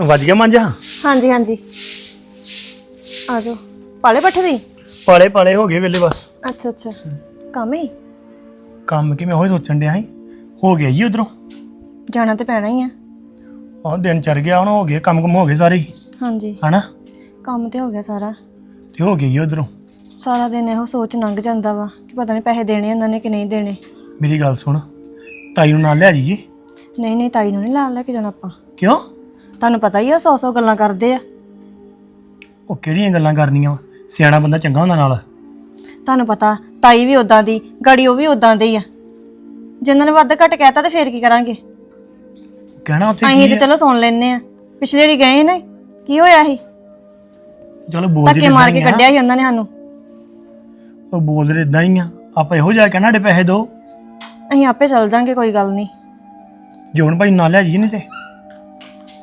ਵੱਜ ਗਿਆ ਮਾਂਜਾ? ਹਾਂਜੀ ਹਾਂਜੀ। ਆ ਜਾਓ। ਪਾਲੇ ਪੱਠੇ ਦੀ ਪਾਲੇ ਪਾਲੇ ਹੋ ਗਏ ਵੇਲੇ ਬਸ। ਅੱਛਾ ਅੱਛਾ। ਕੰਮ ਹੀ ਕੰਮ ਕਿ ਮੈਂ ਉਹੀ ਸੋਚਣ ਡਿਆ ਸੀ। ਹੋ ਗਿਆ ਜੀ ਉਧਰੋਂ। ਜਾਣਾ ਤੇ ਪੈਣਾ ਹੀ ਆ। ਆਹ ਦਿਨ ਚੜ ਗਿਆ ਹੁਣ ਹੋ ਗਏ ਕੰਮ ਕੁਮ ਹੋ ਗਏ ਸਾਰੇ ਹੀ, ਹਾਂਜੀ। ਹਨਾ? ਕੰਮ ਤੇ ਹੋ ਗਿਆ ਸਾਰਾ। ਤੇ ਹੋ ਗਈ ਜੀ ਉਧਰੋਂ। ਸਾਰਾ ਦਿਨ ਇਹੋ ਸੋਚ ਲੰਘ ਜਾਂਦਾ ਵਾ ਕਿ ਪਤਾ ਨਹੀਂ ਪੈਸੇ ਦੇਣੇ ਉਹਨਾਂ ਨੇ ਕਿ ਨਹੀਂ ਦੇਣੇ। ਮੇਰੀ ਗੱਲ ਸੁਣ। ਤਾਈ ਨੂੰ ਨਾਲ ਲੈ ਜਾਈਏ। ਨਹੀਂ ਨਹੀਂ ਤਾਈ ਨੂੰ ਨਹੀਂ ਨਾਲ ਲੈ ਕੇ ਜਾਣਾ ਆਪਾਂ। ਕਿਉਂ? ਤੁਹਾਨੂੰ ਪਤਾ ਹੀ ਆ ਸੌ ਸੌ ਗੱਲਾਂ ਕਰਦੇ ਆ। ਉਹ ਕਿਹੜੀਆਂ ਗੱਲਾਂ ਕਰਨੀਆਂ? ਵਾ ਸਿਆਣਾ ਬੰਦਾ ਚੰਗਾ ਹੁੰਦਾ ਨਾਲ। ਤੁਹਾਨੂੰ ਪਤਾ ਤਾਈ ਵੀ ਉਦਾਂ ਦੀ ਗਾੜੀ ਉਹ ਵੀ ਉਦਾਂ ਦੀ ਆ। ਜੇ ਉਹਨਾਂ ਨੇ ਵੱਧ ਘੱਟ ਕਹਿਤਾ ਤੇ ਫੇਰ ਕੀ ਕਰਾਂਗੇ? ਕਹਿਣਾ ਉੱਥੇ ਅਸੀਂ ਕੀ ਤੇ? ਚਲੋ ਸੁਣ ਲੈਨੇ ਆ। ਪਿਛਲੇ ਵਾਰੀ ਗਏ ਨੇ ਕੀ ਹੋਇਆ ਸੀ? ਚਲੋ ਬੋਲਦੇ ਧੱਕੇ ਮਾਰ ਕੇ। ਕੱਢਿਆ ਸੀ ਉਹਨਾਂ ਨੇ ਸਾਨੂੰ। ਉਹ ਬੋਲਦੇ ਇਦਾਂ ਹੀ ਆ। ਆਪਾਂ ਇਹੋ ਜਿਹਾ ਕਹਿਣਾ ਸਾਡੇ ਪੈਸੇ ਦਿਓ ਅਸੀਂ ਆਪੇ ਚੱਲ ਜਾਾਂਗੇ ਕੋਈ ਗੱਲ ਨਹੀਂ। ਜੋਨ ਭਾਈ ਨਾਲ ਲੈ ਜਾਈਏ ਨਹੀਂ ਤੇ।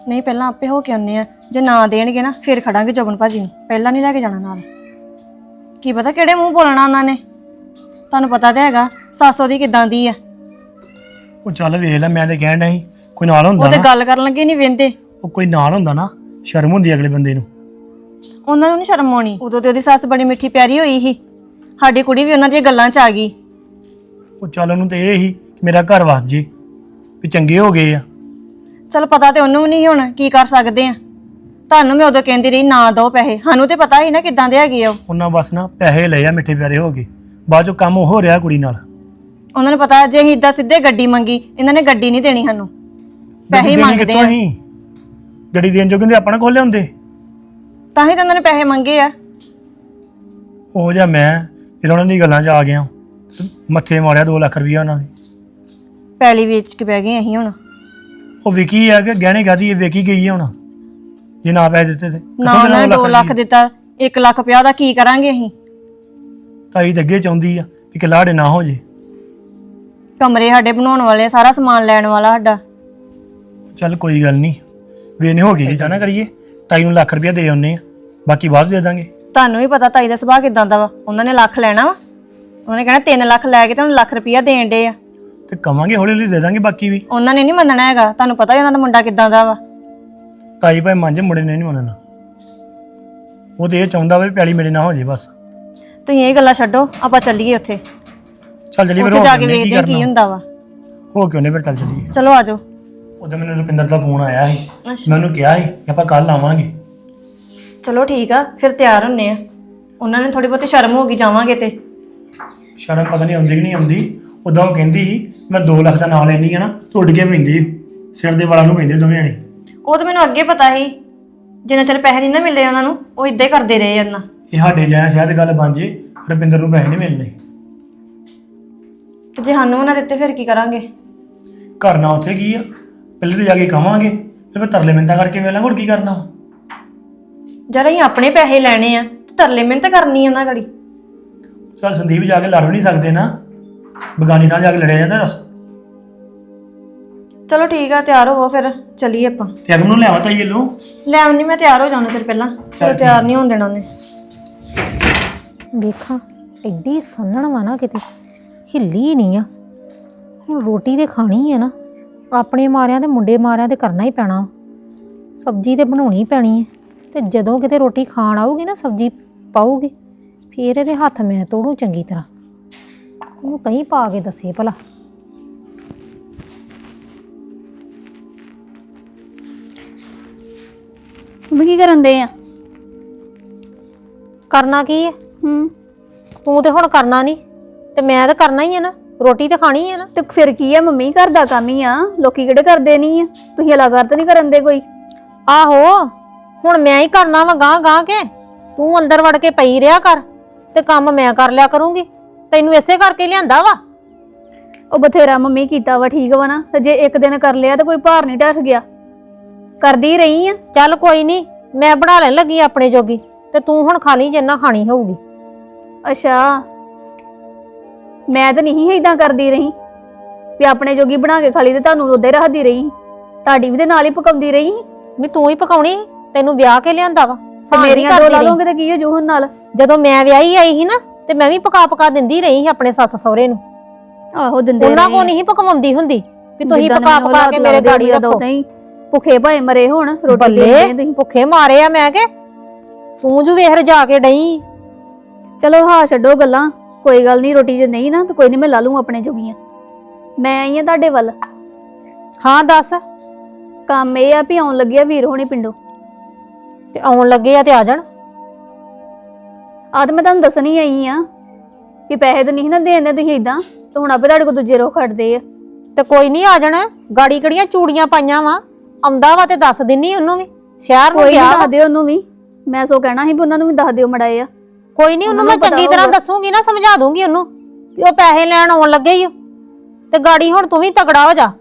ਨਹੀਂ ਪਹਿਲਾਂ ਆਪੇ ਹੋ ਕੇ ਆਉਂਦੇ ਆ। ਜੇ ਨਾ ਦੇਣਗੇ ਨਾ ਫਿਰ ਖੜਾਂਗੇ ਜਗਨ ਭਾਜੀ ਨੂੰ। ਪਹਿਲਾਂ ਨਹੀਂ ਲੈ ਕੇ ਜਾਣਾ ਨਾਲ। ਕੀ ਪਤਾ ਕਿਹੜੇ ਮੂੰਹ ਬੋਲਣਾ ਉਹਨਾਂ ਨੇ? ਤੁਹਾਨੂੰ ਪਤਾ ਤੇ ਹੈਗਾ ਸਾਸੋ ਦੀ ਕਿਦਾਂ ਦੀ ਆ। ਉਹ ਚੱਲ ਵੇਖ ਲੈ ਮੈਂ ਤੇ ਕਹਿਣ ਸੀ ਕੋਈ ਨਾਲ ਹੁੰਦਾ ਉਹ ਤੇ ਨਾ। ਗੱਲ ਕਰਨ ਲੱਗੇ ਨਹੀਂ ਵੇਂਦੇ। ਉਹ ਕੋਈ ਨਾਲ ਹੁੰਦਾ ਨਾ ਸ਼ਰਮ ਹੁੰਦੀ ਅਗਲੇ ਬੰਦੇ ਨੂੰ। ਉਹਨਾਂ ਨੂੰ ਨਹੀਂ ਸ਼ਰਮ ਆਉਣੀ। ਉਦੋਂ ਤੇ ਉਹਦੀ ਸੱਸ ਬੜੀ ਮਿੱਠੀ ਪਿਆਰੀ ਹੋਈ ਸੀ। ਸਾਡੀ ਕੁੜੀ ਵੀ ਉਹਨਾਂ ਦੀਆਂ ਗੱਲਾਂ 'ਚ ਆ ਗਈ। ਉਹ ਚੱਲ ਉਹਨੂੰ ਤੇ ਇਹ ਹੀ ਕਿ ਮੇਰਾ ਘਰ ਵਸ ਜੇ ਵੀ ਚੰਗੇ ਹੋ ਗਏ ਆ। ਚਲ ਪਤਾ ਤੇ ਉਹਨੂੰ ਵੀ ਨਹੀਂ ਹੁਣ ਕੀ ਕਰ ਸਕਦੇ ਆ। ਤੁਹਾਨੂੰ ਮੈਂ ਉਦੋਂ ਕਹਿੰਦੀ ਰਹੀ ਨਾ ਦੋ ਪੈਸੇ। ਸਾਨੂੰ ਤੇ ਪਤਾ ਹੀ ਨਾ ਕਿਦਾਂ ਦੇ ਹੈਗੇ ਆ ਉਹ। ਉਹਨਾਂ ਬਸ ਨਾ ਪੈਸੇ ਲਏ ਆ ਮਿੱਠੇ ਪਿਆਰੇ ਹੋ ਗਏ ਬਾਅਦ ਚੋਂ ਕੰਮ ਹੋ ਰਿਹਾ ਕੁੜੀ ਨਾਲ। ਉਹਨਾਂ ਨੂੰ ਪਤਾ ਜੇ ਅਸੀਂ ਇਦਾਂ ਸਿੱਧੇ ਗੱਡੀ ਮੰਗੀ ਇਹਨਾਂ ਨੇ ਗੱਡੀ ਨਹੀਂ ਦੇਣੀ ਸਾਨੂੰ। ਪੈਸੇ ਹੀ ਗੱਡੀ ਦੇਣੀ ਮੰਗਦੇ ਕਿੱਥੋਂ ਆ। ਅਸੀਂ? ਗੱਡੀ ਦੇਣ ਜੋ ਕਹਿੰਦੇ ਆਪਣਾ ਖੋਲੇ ਹੁੰਦੇ ਤਾਂ ਹੀ ਤਾਂ ਉਹਨਾਂ ਨੇ ਪੈਸੇ ਮੰਗੇ ਆ। ਉਹ ਜਾਂ ਮੈਂ ਫਿਰ ਉਹਨਾਂ ਦੀ ਗੱਲਾਂ 'ਚ ਆ ਗਿਆ। ਤੇ ਮੱਥੇ ਮਾਰਿਆ 2 ਲੱਖ ਰੁਪਈਆ ਉਹਨਾਂ ਦੇ ਪੈਲੀ ਵੇਚ ਕੇ ਬਹਿ ਗਏ ਅਸੀਂ ਹੁਣ। ਉਹ ਵਿਕੀ ਆ ਕਿ ਗਹਿਣੇ ਗਾਦੀ ਇਹ ਵਿਕੀ ਗਈ ਆ ਹੁਣ। ਜੇ ਨਾ ਪੈਸੇ ਦਿੱਤੇ ਤੇ। ਨਾ ਕਿੱਥੋਂ ਉਹਨਾਂ ਨੇ ਦੇਣਾ 2 ਲੱਖ ਦਿੱਤਾ 1 ਲੱਖ ਪੰਜਾਹ ਦਾ ਕੀ ਕਰਾਂਗੇ ਅਸੀਂ? ਤਾਈ ਤਾਂ ਅੱਗੇ ਚਾਹੁੰਦੀ ਆ ਕਿ ਕਿਲਾੜੇ ਨਾ ਹੋ ਜੇ। ਕਮਰੇ ਸਾਡੇ ਬਣਾਉਣ ਵਾਲੇ ਸਾਰਾ ਸਮਾਨ ਲੈਣ ਵਾਲਾ ਸਾਡਾ। ਚੱਲ ਕੋਈ ਗੱਲ ਨਹੀਂ। ਵੇਨੇ ਹੋ ਗਈ ਜੀ ਤਾਂ ਨਾ ਕਰੀਏ। ਤਾਈ ਨੂੰ ਲੱਖ ਰੁਪਈਆ ਦੇ ਆਉਨੇ ਆ। ਬਾਕੀ ਬਾਅਦ 'ਚ ਦੇ ਦਾਂਗੇ। ਤੁਹਾਨੂੰ ਵੀ ਪਤਾ ਤਾਈ ਦਾ ਸੁਭਾਅ ਕਿਦਾਂ ਦਾ ਵਾ। ਉਹਨਾਂ ਨੇ ਲੱਖ ਲੈਣਾ ਵਾ। ਉਹਨਾਂ ਨੇ ਕਹਿਣਾ 3 ਲੱਖ ਲੈ ਕੇ ਤੁਹਾਨੂੰ ਲੱਖ ਰੁਪਇਆ ਦੇਣ ਦੇ ਆ। ਤੇ ਕਵਾਂਗੇ ਹੌਲੀ ਹੌਲੀ ਦੇ ਦਾਂਗੇ ਬਾਕੀ ਵੀ। ਉਹਨਾਂ ਨੇ ਨਹੀਂ ਮੰਨਣਾ ਹੈਗਾ। ਤੁਹਾਨੂੰ ਪਤਾ ਹੀ ਉਹਨਾਂ ਦਾ ਮੁੰਡਾ ਕਿਦਾਂ ਦਾ ਵਾ। ਤਾਈ ਭਾਈ ਮੰਝ ਮੁੰਡੇ ਨੇ ਨਹੀਂ ਮੰਨਣਾ। ਉਹ ਤੇ ਇਹ ਚਾਹੁੰਦਾ ਵਾ ਵੀ ਪਿਆਲੀ ਮੇਰੇ ਨਾਲ ਹੋ ਜੇ ਬਸ। ਤੁਸੀਂ ਇਹ ਗੱਲਾਂ ਛੱਡੋ ਆਪਾਂ ਚੱਲੀਏ ਉੱਥੇ। ਚੱਲ ਚੱਲੀਏ ਫਿਰ ਉੱਥੇ ਹੋ ਜਾ ਕੇ ਕੇ ਉਹਨੇ ਕੀ ਵੇਖਦੇ ਹਾਂ ਕੀ ਕਰਨਾ। ਹੁੰਦਾ ਵਾ। ਹੋ ਕੇ ਉਹਨੇ ਫਿਰ ਚੱਲ ਚੱਲੀਏ। ਚਲੋ ਆਜੋ ਉਦੋਂ ਮੈਨੂੰ ਰੁਪਿੰਦਰ ਦਾ ਫੋਨ ਆਇਆ ਸੀ। ਅੱਛਾ। ਮੈਂ ਉਹਨੂੰ ਕਿਹਾ ਸੀ ਕਿ ਆਪਾਂ ਕੱਲ ਆਵਾਂਗੇ। ਚਲੋ ਠੀਕ ਆ ਫਿਰ ਤਿਆਰ ਹੁੰਨੇ ਆ। ਉਹਨਾਂ ਨੇ ਥੋੜੀ ਬਹੁਤੀ ਸ਼ਰਮ ਹੋ ਗਈ ਜਾਵਾਂਗੇ ਤੇ। ਸ਼ਰਮ ਪਤਾ ਨਹੀਂ ਆਉਂਦੀ ਕਿ ਨਹੀਂ ਆਉਂਦੀ। ਉਦੋਂ ਉਹ ਕਹਿੰਦੀ ਸੀ ਮੈਂ 2 ਲੱਖ ਦਾ ਨਾਂ ਲੈਣੀ ਆ ਨਾ ਟੁੱਟ ਕੇ ਪੈਂਦੀ ਸਿਰ ਦੇ ਵਾਲਾਂ ਨੂੰ ਪੈਂਦੇ ਦੋਵੇਂ ਜਣੇ। ਉਹ ਤਾਂ ਮੈਨੂੰ ਅੱਗੇ ਪਤਾ ਸੀ। ਜਿੰਨਾ ਚਿਰ ਪੈਸੇ ਨਹੀਂ ਨਾ ਮਿਲੇ ਉਹਨਾਂ ਨੂੰ ਉਹ ਇਦਾਂ ਹੀ ਕਰਦੇ ਰਹੇ ਇਹਨਾਂ ਇਹ ਸਾਡੇ ਜਾਂ ਸ਼ਾਇਦ ਗੱਲ ਬਣ ਜੇ ਰੁਪਿੰਦਰ ਨੂੰ ਪੈਸੇ ਨਹੀਂ ਮਿਲਣੇ। ਤੇ ਜੇ ਸਾਨੂੰ ਉਹਨਾਂ ਦਿੱਤੇ ਫਿਰ ਕੀ ਕਰਾਂਗੇ? ਘਰ ਨਾ ਉੱਥੇ ਕੀ ਆ? ਪਹਿਲੇ ਤੇ ਜਾ ਕੇ ਕਵਾਂਗੇ ਫਿਰ ਮੈਂ ਤਰਲੇ ਮਿੰਤਾ ਕਰਕੇ ਵੇਲਾਂਗੇ ਹੋਰ ਕੀ ਕਰਨਾ? ਜਦ ਅਸੀਂ ਆਪਣੇ ਪੈਸੇ ਲੈਣੇ ਆ ਤੇ ਤਰਲੇ ਮਿਹਨਤ ਕਰਨੀ ਆ ਉਹਨਾਂ ਘੜੀ। ਚੱਲ ਸੰਦੀਪ ਜਾ ਕੇ ਲੜ ਵੀ ਨਹੀਂ ਸਕਦੇ ਨਾ। ਬਗਾਨੀ ਥਾਂ ਜਾ ਕੇ ਲੜਿਆ ਜਾਂਦਾ ਦੱਸ। ਚਲੋ ਠੀਕ ਆ ਤਿਆਰ ਹੋਵੋ ਫਿਰ ਚੱਲੀਏ ਆਪਾਂ। ਤੇ ਅਗਮ ਨੂੰ ਲਿਆਵਾ ਤਾਈ ਲੋ ਲੈ ਆਉਣੀ ਮੈਂ ਤਿਆਰ ਹੋ ਜਾਣਾ ਚਿਰ ਪਹਿਲਾਂ। ਚਲੋ। ਤਿਆਰ ਨਹੀਂ ਹੋਣ ਦੇਣਾ ਉਹਨੇ। ਵੇਖਾਂ ਐਡੀ ਸੰਨਣ ਵਾ ਨਾ ਕਿਤੇ। ਹਿੱਲੀ ਨਹੀਂ ਆ। ਹੁਣ ਰੋਟੀ ਤੇ ਖਾਣੀ ਆ ਨਾ। ਆਪਣੇ ਮਾਰਿਆਂ ਤੇ ਮੁੰਡੇ ਮਾਰਿਆਂ ਤੇ ਕਰਨਾ ਹੀ ਪੈਣਾ। ਸਬਜ਼ੀ ਤੇ ਬਣਾਉਣੀ ਪੈਣੀ ਹੈ ਤੇ ਜਦੋਂ ਕਿਤੇ ਰੋਟੀ ਖਾਣ ਆਊਗੀ ਨਾ ਸਬਜ਼ੀ ਪਾਊਗੀ। ਫੇਰ ਇਹਦੇ ਹੱਥ ਮੈਂ ਤੋੜੂ ਚੰਗੀ ਤਰ੍ਹਾਂ। ਉਹਨੂੰ ਕहीं ਪਾ ਕੇ ਦੱਸੇ ਭਲਾ। ਵੀ ਕੀ ਕਰਨ ਦੇ ਆ? ਕਰਨਾ ਕੀ ਹੈ ਹੂੰ। ਤੂੰ ਤੇ ਹੁਣ ਕਰਨਾ ਨਹੀਂ ਤੇ ਮੈਂ ਤਾਂ ਕਰਨਾ ਹੀ ਹੈ ਨਾ ਰੋਟੀ ਤੇ ਖਾਣੀ ਹੈ ਨਾ। ਤੇ ਫਿਰ ਕੀ ਆ ਮੰਮੀ ਘਰ ਦਾ ਕੰਮ ਹੀ ਆ ਲੋਕੀ ਕਿਹੜੇ ਕਰਦੇ ਨਹੀਂ ਆ? ਤੁਸੀਂ ਅਲੱਗ ਤਾਂ ਨਹੀਂ ਕਰਨ ਦੇ ਕੋਈ? ਆਹੋ ਹੁਣ ਮੈਂ ਹੀ ਕਰਨਾ ਵਾ ਗਾਂ ਗਾਂ ਕੇ ਤੂੰ ਅੰਦਰ ਵੜ ਕੇ ਪਈ ਰਿਆ ਕਰ ਤੇ ਕੰਮ ਮੈਂ ਕਰ ਲਿਆ ਕਰੂੰਗੀ। ਤੈਨੂੰ ਇਸੇ ਕਰਕੇ ਲਿਆਂਦਾ ਵਾ? ਉਹ ਬਥੇਰਾ ਮੰਮੀ ਕੀਤਾ ਵਾ ਠੀਕ ਵਾ ਨਾ। ਤੇ ਜੇ ਇੱਕ ਦਿਨ ਕਰ ਲਿਆ ਤਾਂ ਕੋਈ ਭਾਰ ਨਹੀਂ ਢੱਠ ਗਿਆ। ਕਰਦੀ ਰਹੀ ਆ। ਚੱਲ ਕੋਈ ਨਹੀਂ ਮੈਂ ਬਣਾ ਲੈਣ ਲੱਗੀ ਆਪਣੇ ਜੋਗੀ ਤੇ ਤੂੰ ਹੁਣ ਖਾ ਲਈ ਜਿੰਨਾ ਖਾਣੀ ਹੋਊਗੀ। ਅੱਛਾ। ਮੈਂ ਤਾਂ ਨਹੀਂ ਇਦਾਂ ਕਰਦੀ ਰਹੀ। ਵੀ ਆਪਣੇ ਜੋਗੀ ਬਣਾ ਕੇ ਖਾਲੀ ਤੇ ਤੁਹਾਨੂੰ ਉਦਾਂ ਹੀ ਰੱਖਦੀ ਰਹੀ। ਤੁਹਾਡੀ ਵੀ ਤੇ ਨਾਲ ਹੀ ਪਕਾਉਂਦੀ ਰਹੀ। ਵੀ ਤੂੰ ਹੀ ਪਕਾਉਣੀ ਤੈਨੂੰ ਵਿਆਹ ਕੇ ਲਿਆਂਦਾ ਵਾ ਤੇ ਸਾਂ ਨਹੀਂ ਮੇਰੀਆਂ ਦੋ ਕਰਦੀ ਲਾ ਰਹੀ। ਲਓਗੇ ਤੇ ਕੀ ਹੋ ਜੂਹਨ ਨਾਲ? ਜਦੋਂ ਮੈਂ ਵਿਆਹੀ ਆਈ ਸੀ ਨਾ ਤੇ ਮੈਂ ਵੀ ਪਕਾ ਪਕਾ ਦਿੰਦੀ ਰਹੀ ਸੀ ਆਪਣੇ ਸੱਸ ਸਹੁਰੇ ਨੂੰ। ਆਹੋ ਦਿੰਦੇ ਉਹਨਾਂ ਕੋ। ਨਹੀਂ ਪਕਵਾਉਂਦੀ ਹੁੰਦੀ ਵੀ ਤੁਸੀਂ ਪਕਾ ਪਕਾ ਕੇ ਮੇਰੇ ਗਾੜੀ ਰੱਖੋ। ਨਹੀਂ ਭੁੱਖੇ ਭਾਏ ਮਰੇ ਹੋਣ ਰੋਟੀ ਦੇ ਤੁਸੀਂ। ਭੁੱਖੇ ਮਾਰੇ ਆ ਮੈਂ ਕਿ। ਤੂੰ ਜੂ ਵੇਖ ਜਾ ਕੇ ਡਈ। ਚਲੋ ਹਾਂ ਛੱਡੋ ਗੱਲਾਂ ਕੋਈ ਗੱਲ ਨਹੀਂ ਰੋਟੀ ਜੇ ਨਹੀਂ ਨਾ ਤਾਂ ਕੋਈ ਨਹੀਂ ਮੈਂ ਲਾ ਲੂੰ ਆਪਣੇ ਜੋਗੀਆਂ। ਮੈਂ ਆਈ ਆ ਤੁਹਾਡੇ ਵੱਲ। ਹਾਂ ਦੱਸ। ਕੰਮ ਇਹ ਆ ਵੀ ਆਉਣ ਲੱਗਿਆ ਵੀਰ ਹੋਣੀ ਪਿੰਡੋਂ। ਤੇ ਆਉਣ ਲੱਗੇ ਆ ਤੇ ਆ ਜਾਣ। ਆ ਤਾਂ ਮੈਂ ਤੁਹਾਨੂੰ ਦੱਸਣੀ ਆਈ ਆ ਕਿ ਪੈਸੇ ਤਾਂ ਨਹੀਂ ਨਾ ਦੇਣੇ ਤੁਸੀਂ ਇਦਾਂ ਤੇ ਹੁਣ ਆਪੇ ਤੁਹਾਡੇ ਕੋਲ ਦੂਜੇ ਰੋ ਖੜਦੇ ਆ। ਤੇ ਕੋਈ ਨਹੀਂ ਆ ਜਾਣਾ ਗਾੜੀ ਕਿਹੜੀਆਂ ਚੂੜੀਆਂ ਪਾਈਆਂ ਵਾ ਆਉਂਦਾ ਵਾ ਤੇ ਦੱਸ ਦਿੰਨੀ ਉਹਨੂੰ ਵੀ ਸ਼ਹਿਰ ਨੂੰ ਕੋਈ ਗਿਆ ਨਹੀਂ ਵਾ। ਦੱਸ ਦਿਓ ਉਹਨੂੰ ਵੀ ਮੈਂ ਸੋ ਕਹਿਣਾ ਸੀ ਵੀ ਉਹਨਾਂ ਨੂੰ ਵੀ ਦੱਸ ਦਿਓ ਮੜਾਏ ਆ ਕੋਈ ਨਹੀਂ ਉਹਨੂੰ ਮੈਂ ਉਹਨੂੰ ਪਤਾ ਚੰਗੀ ਤਰ੍ਹਾਂ ਹੋਊਗਾ। ਦੱਸੂਗੀ ਨਾ ਸਮਝਾ ਦੂੰਗੀ ਉਹਨੂੰ ਵੀ ਉਹ ਪੈਸੇ ਲੈਣ ਆਉਣ ਲੱਗੇ ਹੀ ਤੇ ਗਾੜੀ ਹੁਣ ਤੂੰ ਵੀ ਤਗੜਾ ਹੋ ਜਾ।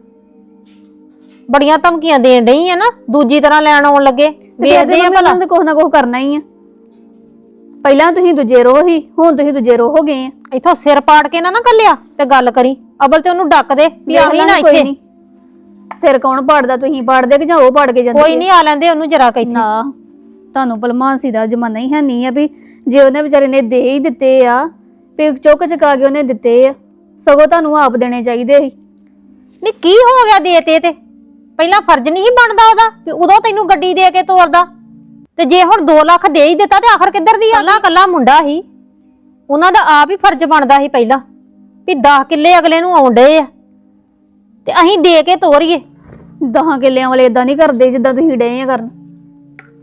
ਬੜੀਆਂ ਧਮਕੀਆਂ ਦੇਣ ਡਈ ਆ ਨਾ ਦੂਜੀ ਤਰ੍ਹਾਂ ਲੈਣ ਆਉਣ ਲੱਗੇ। ਤੇ ਫਿਰ ਵੇਖਦੇ ਆ ਭਲਾ। ਤੇ ਕੁਛ ਨਾ ਕੁਛ ਕਰਨਾ ਹੀ ਆ। ਪਹਿਲਾਂ ਤੁਸੀਂ ਦੂਜੇ ਰੋ ਹੀ ਹੁਣ ਤੁਸੀਂ ਦੂਜੇ ਰੋ ਹੋ ਗਏ ਆ। ਇੱਥੋਂ ਸਿਰ ਪਾੜ ਕੇ ਨਾ ਨਾ ਕੱਲਿਆ ਤੇ ਗੱਲ ਕਰੀ। ਅਬਲ ਤੇ ਉਹਨੂੰ ਡੱਕ ਦੇ ਵੀ ਆਵੀਂ ਨਾ ਕੋਈ ਇੱਥੇ। ਨੀ। ਸਿਰ ਕੌਣ ਪਾੜਦਾ ਤੁਸੀਂ ਪਾੜਦੇ ਕਿ ਜਾਂ ਉਹ ਪਾੜ ਕੇ ਜਾਂਦੇ ਕੋਈ ਨਹੀਂ ਆ ਲੈਂਦੇ ਉਹਨੂੰ ਜਰਾ ਕ ਇੱਥੇ। ਨਾ ਤੁਹਾਨੂੰ ਭਲਮਾਨਸੀ ਦਾ ਜ਼ਮਾਨਾ ਹੀ ਹੈ ਨਹੀਂ ਆ ਵੀ ਜੇ ਉਹਨੇ ਵਿਚਾਰੇ ਨੇ ਦੇ ਹੀ ਦਿੱਤੇ ਆ ਵੀ ਚੁੱਕ ਚਕਾ ਕੇ ਉਹਨੇ ਦਿੱਤੇ ਆ ਸਗੋਂ ਤੁਹਾਨੂੰ ਆਪ ਦੇਣੇ ਚਾਹੀਦੇ ਸੀ। ਨੀ ਕੀ ਹੋ ਗਿਆ ਦੇ ਤੇ ਤੇ? ਪਹਿਲਾਂ ਫਰਜ਼ ਨਹੀਂ ਸੀ ਬਣਦਾ ਉਹਦਾ ਵੀ ਉਦੋਂ ਤੈਨੂੰ ਗੱਡੀ ਦੇ ਕੇ ਤੋਰਦਾ। ਤੇ ਜੇ ਹੁਣ 2 ਲੱਖ ਦੇ ਹੀ ਦਿੱਤਾ ਤੇ ਆਖਰ ਕਿੱਧਰ ਦੀ ਆ ਕੱਲਾ ਕੱਲਾ ਮੁੰਡਾ ਸੀ ਉਹਨਾਂ ਦਾ ਆਪ ਹੀ ਫਰਜ਼ ਬਣਦਾ ਸੀ ਪਹਿਲਾਂ ਵੀ 10 ਕਿੱਲੇ ਅਗਲੇ ਨੂੰ ਆਉਂਦੇ ਆ। ਤੇ ਅਸੀਂ ਦੇ ਕੇ ਤੋਰੀਏ। ਦਹਾਂ ਕਿੱਲਿਆਂ ਵਾਲੇ ਇਦਾਂ ਨਹੀਂ ਕਰਦੇ ਜਿੱਦਾਂ ਤੁਸੀਂ ਡੇ ਆ ਕਰਨ।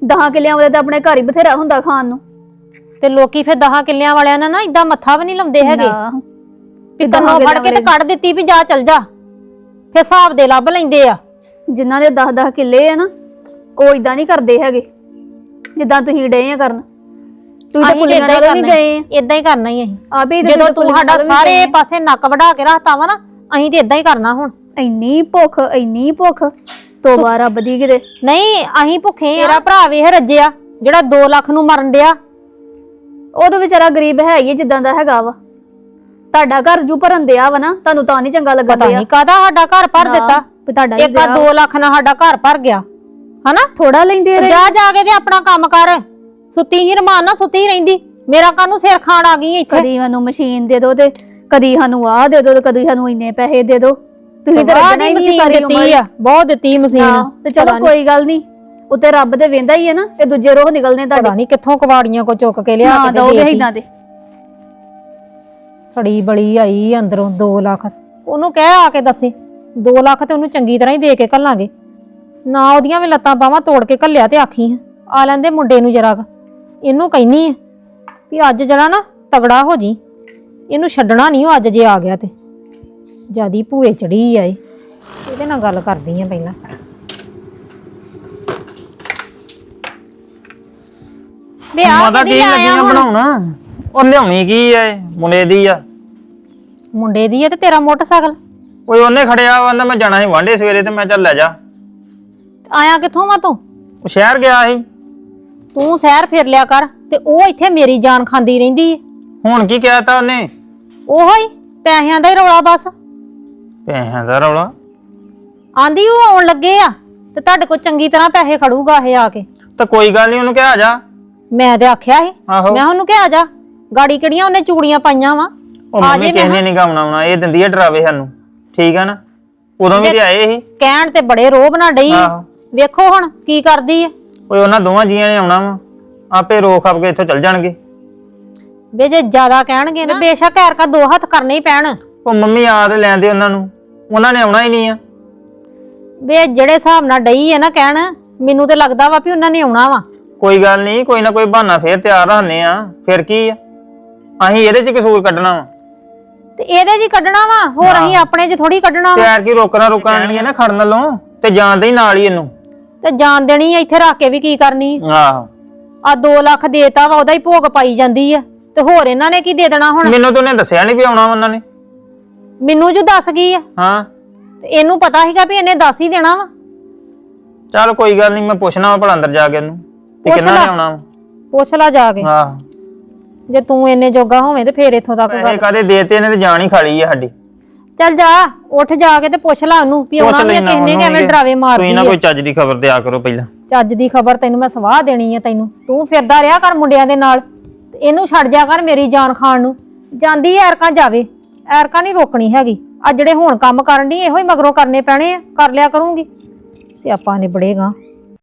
ਦਹਾਂ ਕਿੱਲਿਆਂ ਵਾਲੇ ਤਾਂ ਆਪਣੇ ਘਰ ਹੀ ਬਥੇਰਾ ਹੁੰਦਾ ਖਾਣ ਨੂੰ। ਤੇ ਲੋਕੀ ਫਿਰ 10 ਕਿੱਲਿਆਂ ਵਾਲਿਆਂ ਨਾਲ ਨਾ ਇਦਾਂ ਮੱਥਾ ਵੀ ਨਹੀਂ ਲਾਉਂਦੇ ਹੈਗੇ। ਨਾ। ਵੀ ਕੰਨੋਂ ਫੜ ਕਿੱਲਿਆਂ ਕੇ ਤੇ ਕੱਢ ਦਿੱਤੀ ਵੀ ਜਾ ਚੱਲ ਜਾ। ਫਿਰ ਹਿਸਾਬ ਦੇ ਲੱਭ ਲੈਂਦੇ ਆ। ਜਿਨ੍ਹਾਂ ਦੇ 10 10 ਕਿੱਲੇ ਆ ਨਾ ਉਹ ਇਦਾਂ ਨਹੀਂ ਕਰਦੇ ਹੈਗੇ। ਜਿੱਦਾਂ ਤੁਸੀਂ ਡੇ ਆ ਕਰਨ। ਤੁਸੀਂ ਤਾਂ ਕੁਲੀਆਂ ਨਾਲ ਵੀ ਗਏ ਆ। ਇਦਾਂ ਹੀ ਕਰਨਾ ਹੀ ਅਸੀਂ। ਆਪੇ ਜਦੋਂ ਤੂੰ ਸਾਡਾ ਸਾਰੇ ਪਾਸੇ ਨੱਕ ਵਢਾ ਕੇ ਰੱਖਤਾ ਵਾ ਨਾ ਅਸੀਂ ਤੇ ਇਦਾਂ ਹੀ ਕਰਨਾ ਹੁਣ। ਇੰਨੀ ਭੁੱਖ ਇੰਨੀ ਭੁੱਖ। ਤੋਬਾ ਰੱਬ ਦੀ ਕਿਤੇ। ਨਹੀਂ ਅਸੀਂ ਭੁੱਖੇ ਆ। ਤੇਰਾ ਭਰਾ ਵੇਖ ਰੱਜਿਆ ਜਿਹੜਾ 2 ਲੱਖ ਨੂੰ ਮਰਨ ਡਿਆ। ਉਹ ਤਾਂ ਵਿਚਾਰਾ ਗਰੀਬ ਹੈ ਹੀ ਆ ਜਿੱਦਾਂ ਦਾ ਹੈਗਾ ਵਾ। ਤੁਹਾਡਾ ਘਰ ਜੂ ਭਰਨ ਦਿਆ ਵਾ ਨਾ ਤੁਹਾਨੂੰ ਤਾਂ ਨਹੀਂ ਚੰਗਾ ਲੱਗਦਾ ਪਤਾ ਨਹੀਂ ਕਾਦਾ ਸਾਡਾ ਘਰ ਭਰ ਦਿੱਤਾ। ਵੀ ਤੁਹਾਡਾ ਇੱਕ ਆ 2 ਲੱਖ ਨਾਲ ਸਾਡਾ ਘਰ ਭਰ ਗਿਆ। ਹਨਾ? ਥੋੜਾ ਲੈਂਦੇ ਰਹੇ ਜਾ ਜਾ ਕੇ ਤੇ ਆਪਣਾ ਕੰਮ ਕਰ। ਸੁੱਤੀ ਹੀ ਰਮਾਨ ਨਾਲ ਸੁੱਤੀ ਰਹਿੰਦੀ। ਮੇਰਾ ਕਾਨੂੰ ਸਿਰ ਖਾਣ ਆ ਗਈ ਇੱਥੇ? ਕਦੀ ਸਾਨੂੰ ਮਸ਼ੀਨ ਦੇ ਦਿਓ ਤੇ ਕਦੀ ਸਾਨੂੰ ਆਹ ਦੇ ਦਿਓ ਤੇ ਕਦੀ ਸਾਨੂੰ ਇੰਨੇ ਪੈਸੇ ਦੇ ਦਿਓ ਤੁਸੀਂ ਤਾਂ ਰੱਜਣਾ ਦੀ ਹੀ ਨਹੀਂ ਮਸ਼ੀਨ ਸਾਰੀ ਦਿੱਤੀ ਉਮਰ ਆ ਬਹੁਤ ਦਿੱਤੀ ਮਸ਼ੀਨ। ਤੇ ਚਲੋ ਕੋਈ ਗੱਲ ਨਹੀਂ ਉੱਤੇ ਰੱਬ ਦੇ ਵੇਂਦਾ ਹੀ ਹੈ ਨਾ ਤੇ ਦੂਜੇ ਰੋਹ ਨਿਕਲਨੇ ਤੁਹਾਡੇ। ਪਤਾ ਨਹੀਂ ਕਿੱਥੋਂ ਕਵਾੜੀਆਂ ਕੋ ਚੁੱਕ ਕੇ ਲਿਆ ਨਾ ਕੇ ਦੋਗੇ ਦੇਤੀ। ਇਦਾਂ ਦੇ। ਸੜੀ ਬੜੀ ਆਈ ਅੰਦਰੋਂ 2 ਲੱਖ। ਉਹਨੂੰ ਕਹਿ ਆ ਕੇ ਦੱਸੇ 2 ਲੱਖ ਤੇ ਉਹਨੂੰ ਚੰਗੀ ਤਰ੍ਹਾਂ ਹੀ ਦੇ ਕੇ ਕੱਲਾਂਗੇ ਨਾ ਉਹਦੀਆਂ ਵੀ ਲੱਤਾਂ ਬਾਹਾਂ ਤੋੜ ਕੇ ਕੱਲਿਆ ਤੇ ਆਖੀ ਆ ਲੈਂਦੇ ਮੁੰਡੇ ਨੂੰ ਜਰਾ। ਇਹਨੂੰ ਕਹਿਨੀ ਆ ਵੀ ਅੱਜ ਜਿਹੜਾ ਨਾ ਤਗੜਾ ਹੋ ਜੀ। ਇਹਨੂੰ ਛੱਡਣਾ ਨਹੀਂ ਉਹ ਅੱਜ ਜੇ ਆ ਗਿਆ ਤੇ। ਜਿਆਦੀ ਭੂਏ ਚੜੀ ਆ ਇਹ। ਇਹਦੇ ਨਾਲ ਗੱਲ ਕਰਦੀ ਆ ਪਹਿਲਾਂ। ਵੇ ਆ ਕਿਹਦੀ ਕੀ ਲੱਗੀਆਂ? ਬਣਾਉਣਾ? ਉਹ ਲਿਆਉਣੀ ਕੀ ਐ ਮੁੰਡੇ ਦੀ ਆ। ਮੁੰਡੇ ਦੀ ਆ ਤੇ ਤੇਰਾ ਮੋਟਰਸਾਈਕਲ? ਓਏ ਉਹਨੇ ਖੜਿਆ ਕਹਿੰਦਾ ਮੈਂ ਜਾਣਾ ਸੀ ਵਾਂਡੇ ਸਵੇਰੇ ਤੇ ਮੈਂ ਚੱਲ ਲੈ ਜਾ। ਆਇਆ ਕਿੱਥੋਂ ਵਾ ਤੂੰ? ਉਹ ਸ਼ਹਿਰ ਗਿਆ ਸੀ। ਤੂੰ ਸੈਰ ਫਿਰ ਲਿਆ ਕਰ ਤੇ ਉਹ ਇੱਥੇ ਮੇਰੀ ਜਾਨ ਖਾਂਦੀ ਰਹਿੰਦੀ ਏ। ਹੁਣ ਕੀ ਕਹਿਤਾ ਉਹਨੇ? ਉਹੋ ਹੀ ਪੈਸਿਆਂ ਦਾ ਹੀ ਰੌਲਾ ਬਸ। ਪੈਸਿਆਂ ਦਾ ਰੌਲਾ? ਆਂਦੀ ਉਹ ਆਉਣ ਲੱਗੇ ਆ ਤੇ ਤੁਹਾਡੇ ਕੋਲ ਚੰਗੀ ਤਰ੍ਹਾਂ ਪੈਸੇ ਖੜੂਗਾ ਇਹ ਆ ਕੇ। ਤਾਂ ਕੋਈ ਗੱਲ ਨਹੀਂ ਉਹਨੂੰ ਕਿਹਾ ਜਾ। ਮੈਂ ਤੇ ਆਖਿਆ ਸੀ। ਆਹੋ। ਮੈਂ ਉਹਨੂੰ ਕਿਹਾ ਜਾ। ਗਾੜੀ ਕਿਹੜੀਆਂ ਉਹਨੇ ਚੂੜੀਆਂ ਪਾਈਆਂ ਵਾ? ਉਹ ਆ ਮੰਮੀ ਜੇ ਕਿਸੇ ਨੇ ਨਹੀਂ ਗਾਉਣਾ ਆਉਣਾ ਇਹ ਦਿੰਦੀ ਆ ਡਰਾਵੇ ਸਾਨੂੰ। ਠੀਕ ਆ ਨਾ? ਉਦੋਂ ਵੀ ਤੇ ਆਏ ਸੀ। ਕਹਿਣ ਤੇ ਬੜੇ ਰੋਹ ਬਣਾ ਡਈ। ਆਹੋ। ਵੇਖੋ ਹੁਣ ਕੀ ਕਰਦੀ ਏ ਓਏ ਉਹਨਾਂ ਦੋਵਾਂ ਜੀਆਂ ਨੇ ਆਉਣਾ ਵਾ। ਆਪੇ ਰੋਕ ਖਾਪ ਕੇ ਇੱਥੋਂ ਚੱਲ ਜਾਣਗੇ। ਵੇ ਜੇ ਜ਼ਿਆਦਾ ਕਹਿਣਗੇ ਨਾ। ਬੇਸ਼ੱਕ ਐਰਕਾ ਦੋ ਹੱਥ ਕਰਨੇ ਹੀ ਪੈਣ। ਉਹ ਮੰਮੀ ਆ ਤੇ ਲੈਂਦੇ ਉਹਨਾਂ ਨੂੰ। ਉਹਨਾਂ ਨੇ ਆਉਣਾ ਹੀ ਨਹੀਂ ਆ। ਵੇ ਜਿਹੜੇ ਹਿਸਾਬ ਨਾਲ ਡਈ ਹੈ ਨਾ ਕਹਿਣ ਮੈਨੂੰ ਤੇ ਲੱਗਦਾ ਵਾ ਵੀ ਉਹਨਾਂ ਨੇ ਆਉਣਾ ਵਾ। ਕੋਈ ਗੱਲ ਨਹੀਂ ਕੋਈ ਨਾ ਕੋਈ ਬਹਾਨਾ ਫੇਰ ਤਿਆਰ ਰਹਨੇ ਆ ਫਿਰ ਕੀ ਆ? ਅਸੀਂ ਇਹਦੇ ਚ ਕਸੂਰ ਕੱਢਣਾ ਵਾ। ਤੇ ਇਹਦੇ ਜੀ ਕੱਢਣਾ ਵਾ। ਹੋਰ ਅਸੀਂ ਆਪਣੇ 'ਚ ਥੋੜੀ ਕੱਢਣਾ ਵਾ। ਤਿਆਰ ਕੀ ਰੋਕਣਾ ਰੋਕਣਾ ਨਹੀਂ ਹੈ ਨਾ ਖੜਨ ਵੱਲੋਂ ਤੇ ਜਾਣਦੇ ਹੀ ਨਾਲ ਹੀ ਇਹਨੂੰ। ਤੇ ਜਾਣ ਦੇਣੀ ਆ ਇੱਥੇ ਰੱਖ ਕੇ ਵੀ ਕੀ ਕਰਨੀ? ਆਹੋ। ਆ 2 ਲੱਖ ਦੇਤਾ ਵਾ ਉਹਦਾ ਹੀ ਭੋਗ ਪਾਈ ਜਾਂਦੀ ਆ। ਤੇ ਹੋਰ ਇਹਨਾਂ ਨੇ ਕੀ ਦੇ ਦੇਣਾ ਹੁਣ? ਮੈਨੂੰ ਤਾਂ ਉਹਨੇ ਦੱਸਿਆ ਨਹੀਂ ਵੀ ਆਉਣਾ ਉਹਨਾਂ ਨੇ। ਮੈਨੂੰ ਜੋ ਦੱਸ ਗਈ ਆ। ਹਾਂ। ਤੇ ਇਹਨੂੰ ਪਤਾ ਸੀਗਾ ਵੀ ਇਹਨੇ ਦੱਸ ਹੀ ਦੇਣਾ ਵਾ। ਚੱਲ ਕੋਈ ਗੱਲ ਨਹੀਂ ਮੈਂ ਪੁੱਛਣਾ ਵਾ ਭਲਾ ਅੰਦਰ ਜਾ ਕੇ ਇਹਨੂੰ ਤੇ ਪੁੱਛ ਕਿੰਨਾ ਲਾ। ਨੇ ਆਉਣਾ ਵਾ। ਪੁੱਛ ਲਾ ਜਾ ਕੇ। ਆਹੋ। ਜੇ ਤੂੰ ਇੰਨੇ ਜੋਗਾ ਹੋਵੇਂ ਤੇ ਫੇਰ ਇੱਥੋਂ ਤੱਕ ਪੈਸੇ ਗੱਲ ਕਾਦੇ ਦੇਤੇ ਇਹਨੇ ਤੇ ਜਾਨ ਹੀ ਖਾਲੀ ਆ ਸਾਡੀ। ਚੱਲ ਜਾ ਉੱਠ ਜਾ ਕੇ ਤੇ ਪੁੱਛ ਲਾ ਉਹਨੂੰ ਵੀ ਆਉਣਾ ਵੀ ਕਿਸ ਨੇ ਕਿਵੇਂ। ਡਰਾਵੇ ਮਾਰਦੀ ਤੁਸੀਂ ਨਾ ਕੋਈ ਚੱਜ ਦੀ ਖਬਰ ਦਿਆ ਕਰੋ ਪਹਿਲਾਂ। ਚੱਜ ਦੀ ਖਬਰ ਤੈਨੂੰ ਮੈਂ ਸਵਾਹ ਦੇਣੀ ਆ ਤੈਨੂੰ। ਤੂੰ ਫਿਰਦਾ ਰਿਹਾ ਕਰ ਮੁੰਡਿਆਂ ਦੇ ਨਾਲ। ਤੇ ਇਹਨੂੰ ਛੱਡ ਜਾ ਕਰ ਮੇਰੀ ਜਾਨ ਖਾਣ ਨੂੰ। ਜਾਂਦੀ ਐਰਕਾਂ ਜਾਵੇ। ਐਰਕਾਂ ਨਹੀਂ ਰੋਕਣੀ ਹੈਗੀ। ਆ ਜਿਹੜੇ ਹੁਣ ਕੰਮ ਕਰਨ ਦੀ ਇਹੋ ਹੀ ਮਗਰੋਂ ਕਰਨੇ ਪੈਣੇ ਆ। ਕਰ ਲਿਆ ਕਰੂੰਗੀ। ਸਿਆਪਾ ਨਿਬੜੇਗਾ।